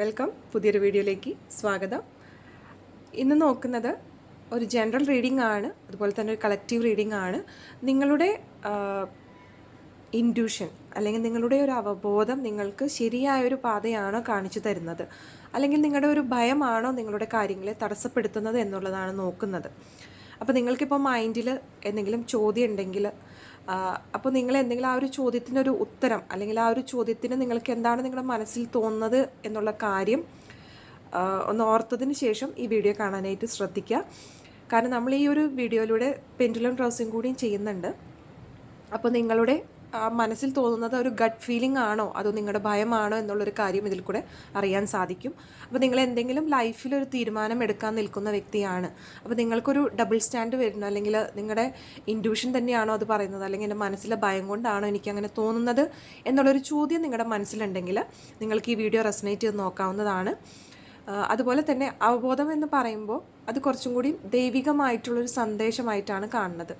Welcome. പുതിയൊരു വീഡിയോയിലേക്ക് സ്വാഗതം. ഇന്ന് നോക്കുന്നത് ഒരു ജനറൽ റീഡിംഗ് ആണ് അതുപോലെ തന്നെ ഒരു കളക്റ്റീവ് റീഡിംഗ് ആണ്. നിങ്ങളുടെ ഇൻഡ്യൂഷൻ അല്ലെങ്കിൽ നിങ്ങളുടെ ഒരു അവബോധം നിങ്ങൾക്ക് ശരിയായ ഒരു പാതയാണോ കാണിച്ചു തരുന്നത്? അല്ലെങ്കിൽ നിങ്ങളുടെ ഒരു ഭയമാണോ നിങ്ങളുടെ കാര്യങ്ങളെ തടസ്സപ്പെടുത്തുന്നത് എന്നുള്ളതാണ് നോക്കുന്നത്. അപ്പോൾ നിങ്ങൾക്കിപ്പോൾ മൈൻഡിൽ എന്തെങ്കിലും ചോദ്യം ഉണ്ടെങ്കിൽ അപ്പോൾ നിങ്ങൾ എന്തെങ്കിലും ആ ഒരു ചോദ്യത്തിനൊരു ഉത്തരം അല്ലെങ്കിൽ ആ ഒരു ചോദ്യത്തിന് നിങ്ങൾക്ക് എന്താണ് നിങ്ങളുടെ മനസ്സിൽ തോന്നുന്നത് എന്നുള്ള കാര്യം ഒന്ന് ഓർത്തതിന് ശേഷം ഈ വീഡിയോ കാണാനായിട്ട് ശ്രദ്ധിക്കുക. കാരണം നമ്മൾ ഈ ഒരു വീഡിയോയിലൂടെ പെൻഡുലം ക്രോസിങ് കൂടിയും ചെയ്യുന്നുണ്ട്. അപ്പോൾ നിങ്ങളുടെ മനസ്സിൽ തോന്നുന്നത് ഒരു ഗട്ട് ഫീലിംഗ് ആണോ? അതോ നിങ്ങളുടെ ഭയമാണോ എന്നുള്ളൊരു കാര്യം ഇതിൽ കൂടെ അറിയാൻ സാധിക്കും. അപ്പോൾ നിങ്ങൾ എന്തെങ്കിലും ലൈഫിൽ ഒരു തീരുമാനം എടുക്കാൻ നിൽക്കുന്ന വ്യക്തിയാണ്. അപ്പോൾ നിങ്ങൾക്കൊരു ഡബിൾ സ്റ്റാൻഡ് വരുന്നു. അല്ലെങ്കിൽ നിങ്ങളുടെ ഇൻഡ്യൂഷൻ തന്നെയാണോ അത് പറയുന്നത്? അല്ലെങ്കിൽ എന്റെ മനസ്സിലെ ഭയം കൊണ്ടാണോ എനിക്ക് അങ്ങനെ തോന്നുന്നത് എന്നുള്ളൊരു ചോദ്യം നിങ്ങളുടെ മനസ്സിലുണ്ടെങ്കിൽ നിങ്ങൾക്ക് ഈ വീഡിയോ റെസനേറ്റ് ചെയ്ത് നോക്കാവുന്നതാണ്. അതുപോലെ തന്നെ അവബോധം എന്ന് പറയുമ്പോൾ അത് കുറച്ചും കൂടി ദൈവികമായിട്ടുള്ളൊരു സന്ദേശമായിട്ടാണ് കാണുന്നത്.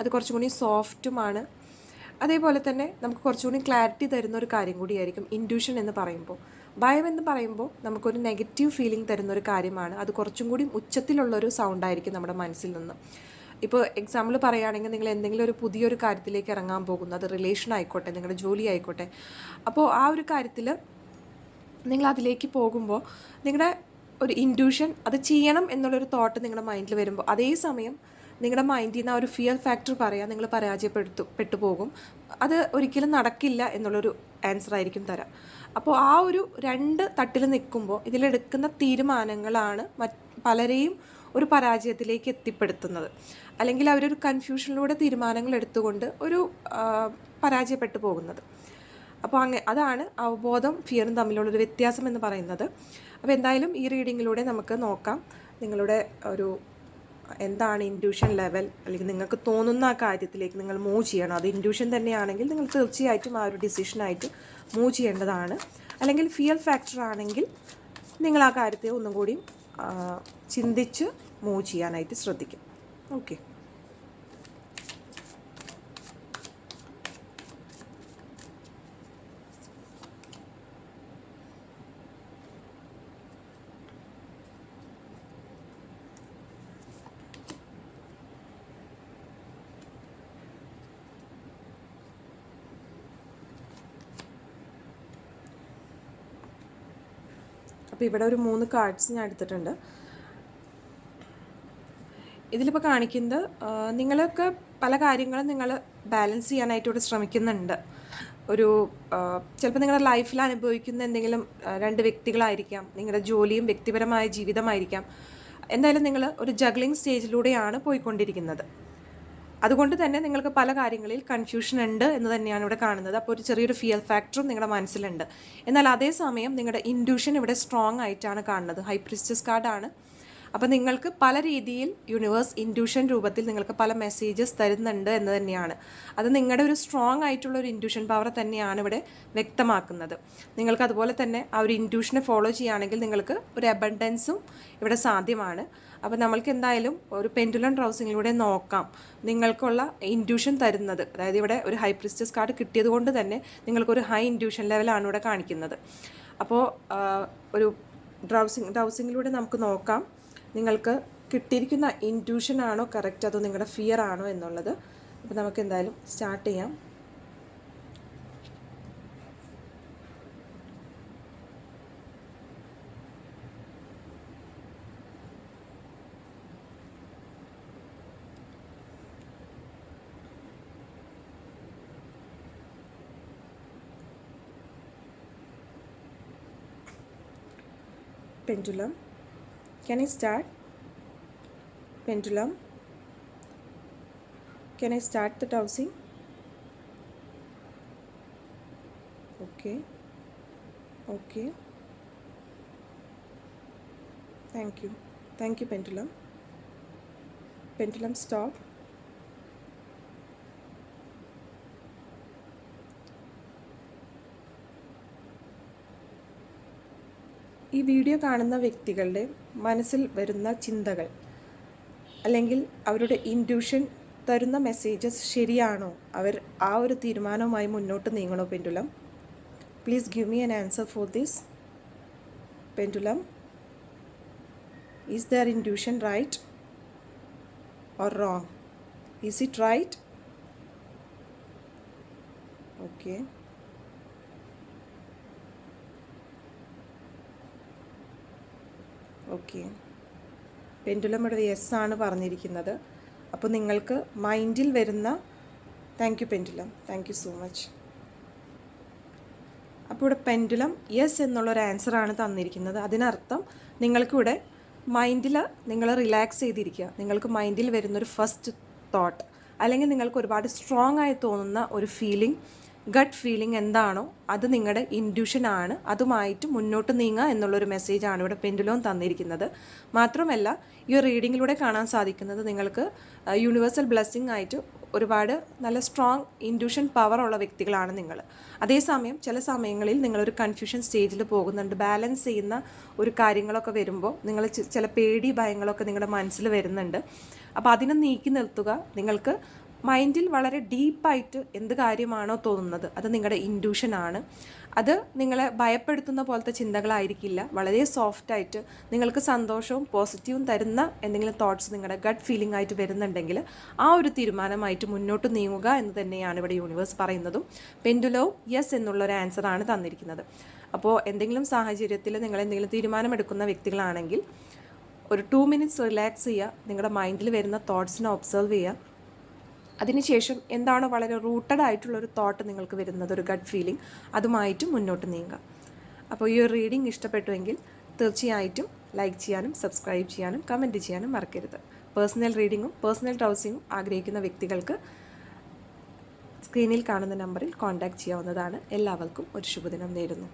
അത് കുറച്ചും കൂടി സോഫ്റ്റുമാണ് അതേപോലെ തന്നെ നമുക്ക് കുറച്ചുകൂടി ക്ലാരിറ്റി തരുന്ന ഒരു കാര്യം കൂടിയായിരിക്കും ഇൻഡ്യൂഷൻ എന്ന് പറയുമ്പോൾ. ഭയം എന്ന് പറയുമ്പോൾ നമുക്കൊരു നെഗറ്റീവ് ഫീലിംഗ് തരുന്ന ഒരു കാര്യമാണ്. അത് കുറച്ചും കൂടി ഉച്ചത്തിലുള്ളൊരു സൗണ്ട് ആയിരിക്കും നമ്മുടെ മനസ്സിൽ നിന്ന്. ഇപ്പോൾ എക്സാമ്പിൾ പറയുകയാണെങ്കിൽ നിങ്ങൾ എന്തെങ്കിലും ഒരു പുതിയൊരു കാര്യത്തിലേക്ക് ഇറങ്ങാൻ പോകുന്നു. അത് റിലേഷൻ ആയിക്കോട്ടെ നിങ്ങളുടെ ജോലി ആയിക്കോട്ടെ. അപ്പോൾ ആ ഒരു കാര്യത്തിൽ നിങ്ങൾ അതിലേക്ക് പോകുമ്പോൾ നിങ്ങളുടെ ഒരു ഇൻഡ്യൂഷൻ അത് ചെയ്യണം എന്നുള്ളൊരു തോട്ട് നിങ്ങളുടെ മൈൻഡിൽ വരുമ്പോൾ അതേ സമയം നിങ്ങളുടെ മൈൻഡിൽ നിന്ന് ആ ഒരു ഫിയർ ഫാക്ടർ പറയാൻ നിങ്ങൾ പരാജയപ്പെടുത്തു പെട്ടു പോകും അത് ഒരിക്കലും നടക്കില്ല എന്നുള്ളൊരു ആൻസർ ആയിരിക്കും തരാം. അപ്പോൾ ആ ഒരു രണ്ട് തട്ടിൽ നിൽക്കുമ്പോൾ ഇതിലെടുക്കുന്ന തീരുമാനങ്ങളാണ് പലരെയും ഒരു പരാജയത്തിലേക്ക് എത്തിപ്പെടുത്തുന്നത്. അല്ലെങ്കിൽ അവരൊരു കൺഫ്യൂഷനിലൂടെ തീരുമാനങ്ങൾ എടുത്തുകൊണ്ട് ഒരു പരാജയപ്പെട്ടു പോകുന്നത്. അപ്പോൾ അങ്ങ് അതാണ് അവബോധം ഫിയറും തമ്മിലുള്ളൊരു വ്യത്യാസം എന്ന് പറയുന്നത്. അപ്പോൾ എന്തായാലും ഈ റീഡിങ്ങിലൂടെ നമുക്ക് നോക്കാം. നിങ്ങളുടെ ഒരു എന്താണ് ഇൻഡ്യൂഷൻ ലെവൽ അല്ലെങ്കിൽ നിങ്ങൾക്ക് തോന്നുന്ന ആ കാര്യത്തിലേക്ക് നിങ്ങൾ മൂവ് ചെയ്യണം. അത് ഇൻഡ്യൂഷൻ തന്നെയാണെങ്കിൽ നിങ്ങൾ തീർച്ചയായിട്ടും ആ ഒരു ഡിസിഷനായിട്ട് മൂവ് ചെയ്യേണ്ടതാണ്. അല്ലെങ്കിൽ ഫിയർ ഫാക്ടർ ആണെങ്കിൽ നിങ്ങൾ ആ കാര്യത്തെ ഒന്നും കൂടി ചിന്തിച്ച് മൂവ് ചെയ്യാനായിട്ട് ശ്രദ്ധിക്കും. ഓക്കെ അപ്പോൾ ഇവിടെ ഒരു മൂന്ന് കാർഡ്സ് ഞാൻ എടുത്തിട്ടുണ്ട്. ഇതിലിപ്പോൾ കാണിക്കുന്നത് നിങ്ങളൊക്കെ പല കാര്യങ്ങളും നിങ്ങൾ ബാലൻസ് ചെയ്യാനായിട്ട് ഇവിടെ ശ്രമിക്കുന്നുണ്ട്. ഒരു ചിലപ്പോൾ നിങ്ങളുടെ ലൈഫിൽ അനുഭവിക്കുന്ന എന്തെങ്കിലും രണ്ട് വ്യക്തികളായിരിക്കാം നിങ്ങളുടെ ജോലിയും വ്യക്തിപരമായ ജീവിതമായിരിക്കാം. എന്തായാലും നിങ്ങൾ ഒരു ജഗ്ലിംഗ് സ്റ്റേജിലൂടെയാണ് പോയിക്കൊണ്ടിരിക്കുന്നത്. അതുകൊണ്ട് തന്നെ നിങ്ങൾക്ക് പല കാര്യങ്ങളിൽ കൺഫ്യൂഷൻ ഉണ്ട് എന്ന് തന്നെയാണ് ഇവിടെ കാണുന്നത്. അപ്പോൾ ഒരു ചെറിയൊരു ഫിയർ ഫാക്ടറും നിങ്ങളുടെ മനസ്സിലുണ്ട്. എന്നാൽ അതേസമയം നിങ്ങളുടെ ഇൻഡ്യൂഷൻ ഇവിടെ സ്ട്രോങ് ആയിട്ടാണ് കാണുന്നത്. ഹൈ പ്രിസ്റ്റസ് കാർഡാണ് അപ്പോൾ നിങ്ങൾക്ക് പല രീതിയിൽ യൂണിവേഴ്സ് ഇൻഡ്യൂഷൻ രൂപത്തിൽ നിങ്ങൾക്ക് പല മെസ്സേജസ് തരുന്നുണ്ട് എന്ന് തന്നെയാണ്. അത് നിങ്ങളുടെ ഒരു സ്ട്രോങ് ആയിട്ടുള്ള ഒരു ഇൻഡ്യൂഷൻ പവർ തന്നെയാണ് ഇവിടെ വ്യക്തമാക്കുന്നത്. നിങ്ങൾക്ക് അതുപോലെ തന്നെ ആ ഒരു ഇൻഡ്യൂഷനെ ഫോളോ ചെയ്യുകയാണെങ്കിൽ നിങ്ങൾക്ക് ഒരു അബണ്ടൻസും ഇവിടെ സാധ്യമാണ്. അപ്പോൾ നമ്മൾക്ക് എന്തായാലും ഒരു പെൻഡുലം ട്രൗസിങ്ങിലൂടെ നോക്കാം. നിങ്ങൾക്കുള്ള ഇൻഡ്യൂഷൻ തരുന്നത്. അതായത് ഇവിടെ ഒരു ഹൈ പ്രിസ്റ്റസ് കാർഡ് കിട്ടിയത് കൊണ്ട് തന്നെ നിങ്ങൾക്കൊരു ഹൈ ഇൻഡ്യൂഷൻ ലെവലാണ് ഇവിടെ കാണിക്കുന്നത്. അപ്പോൾ ഒരു ഡ്രൗസിങ് ഡ്രൗസിങ്ങിലൂടെ നമുക്ക് നോക്കാം. നിങ്ങൾക്ക് കിട്ടിയിരിക്കുന്ന ഇന്റ്യൂഷൻ ആണോ കറക്റ്റ് അതോ നിങ്ങളുടെ ഫിയർ ആണോ എന്നുള്ളത്. അപ്പോൾ നമുക്ക് എന്തായാലും സ്റ്റാർട്ട് ചെയ്യാം. pendulum. Can i start? Pendulum. Can i start the dowsing? Okay. Okay. Thank you. Thank you pendulum. Pendulum stop ഈ വീഡിയോ കാണുന്ന വ്യക്തികളുടെ മനസ്സിൽ വരുന്ന ചിന്തകൾ അല്ലെങ്കിൽ അവരുടെ ഇൻഡ്യൂഷൻ തരുന്ന മെസ്സേജസ് ശരിയാണോ? അവർ ആ ഒരു തീരുമാനവുമായി മുന്നോട്ട് നീങ്ങണോ pendulum? Please give me an answer for this pendulum. Is their intuition right or wrong is it right okay. Okay. Pendulum ഇവിടെ എസ് ആണ് പറഞ്ഞിരിക്കുന്നത്. അപ്പോൾ നിങ്ങൾക്ക് മൈൻഡിൽ വരുന്ന thank you pendulum thank you so much അപ്പോൾ ഇവിടെ പെൻഡുലം യെസ് എന്നുള്ളൊരു ആൻസറാണ് തന്നിരിക്കുന്നത്. അതിനർത്ഥം നിങ്ങൾക്കിവിടെ മൈൻഡിൽ നിങ്ങൾ റിലാക്സ് ചെയ്തിരിക്കുക. നിങ്ങൾക്ക് മൈൻഡിൽ വരുന്നൊരു ഫസ്റ്റ് തോട്ട് അല്ലെങ്കിൽ നിങ്ങൾക്ക് ഒരുപാട് സ്ട്രോങ് ആയി തോന്നുന്ന ഒരു ഫീലിംഗ് ഗട്ട് ഫീലിംഗ് എന്താണോ അത് നിങ്ങളുടെ ഇൻഡ്യൂഷൻ ആണ്. അതുമായിട്ട് മുന്നോട്ട് നീങ്ങുക എന്നുള്ളൊരു മെസ്സേജാണ് ഇവിടെ പെൻഡുലോം തന്നിരിക്കുന്നത്. മാത്രമല്ല ഈ റീഡിങ്ങിലൂടെ കാണാൻ സാധിക്കുന്നത് നിങ്ങൾക്ക് യൂണിവേഴ്സൽ ബ്ലെസ്സിങ് ആയിട്ട് ഒരുപാട് നല്ല സ്ട്രോങ് ഇൻഡ്യൂഷൻ പവർ ഉള്ള വ്യക്തികളാണ് നിങ്ങൾ അതേസമയം ചില സമയങ്ങളിൽ നിങ്ങളൊരു കൺഫ്യൂഷൻ സ്റ്റേജിൽ പോകുന്നുണ്ട്. ബാലൻസ് ചെയ്യുന്ന ഒരു കാര്യങ്ങളൊക്കെ വരുമ്പോൾ നിങ്ങൾ ചില പേടി ഭയങ്ങളൊക്കെ നിങ്ങളുടെ മനസ്സിൽ വരുന്നുണ്ട്. അപ്പോൾ അതിനെ നീക്കി നിർത്തുക. നിങ്ങൾക്ക് മൈൻഡിൽ വളരെ ഡീപ്പായിട്ട് എന്ത് കാര്യമാണോ തോന്നുന്നത് അത് നിങ്ങളുടെ ഇൻഡ്യൂഷൻ ആണ്. അത് നിങ്ങളെ ഭയപ്പെടുത്തുന്ന പോലത്തെ ചിന്തകളായിരിക്കില്ല. വളരെ സോഫ്റ്റായിട്ട് നിങ്ങൾക്ക് സന്തോഷവും പോസിറ്റീവും തരുന്ന എന്തെങ്കിലും തോട്ട്സ് നിങ്ങളുടെ ഗട്ട് ഫീലിംഗ് ആയിട്ട് വരുന്നുണ്ടെങ്കിൽ ആ ഒരു തീരുമാനമായിട്ട് മുന്നോട്ട് നീങ്ങുക എന്ന് തന്നെയാണ് ഇവിടെ യൂണിവേഴ്സ് പറയുന്നതും. പെൻഡുലോ യെസ് എന്നുള്ളൊരു ആൻസറാണ് തന്നിരിക്കുന്നത്. അപ്പോൾ എന്തെങ്കിലും സാഹചര്യത്തിൽ നിങ്ങൾ എന്തെങ്കിലും തീരുമാനമെടുക്കുന്ന വ്യക്തികളാണെങ്കിൽ ഒരു ടു മിനിറ്റ്സ് റിലാക്സ് ചെയ്യുക. നിങ്ങളുടെ മൈൻഡിൽ വരുന്ന തോട്ട്സിനെ ഒബ്സർവ് ചെയ്യുക. അതിനുശേഷം എന്താണോ വളരെ റൂട്ടഡ് ആയിട്ടുള്ള ഒരു തോട്ട് നിങ്ങൾക്ക് വരുന്നത് ഒരു ഗഡ് ഫീലിംഗ് അതുമായിട്ട് മുന്നോട്ട് നീങ്ങുക. അപ്പോൾ ഈ ഒരു റീഡിംഗ് ഇഷ്ടപ്പെട്ടുവെങ്കിൽ തീർച്ചയായിട്ടും ലൈക്ക് ചെയ്യാനും സബ്സ്ക്രൈബ് ചെയ്യാനും കമന്റ് ചെയ്യാനും മറക്കരുത്. പേഴ്സണൽ റീഡിങ്ങും പേഴ്സണൽ ട്രൗസിങ്ങും ആഗ്രഹിക്കുന്ന വ്യക്തികൾക്ക് സ്ക്രീനിൽ കാണുന്ന നമ്പറിൽ കോൺടാക്റ്റ് ചെയ്യാവുന്നതാണ്. എല്ലാവർക്കും ഒരു ശുഭദിനം നേരുന്നു.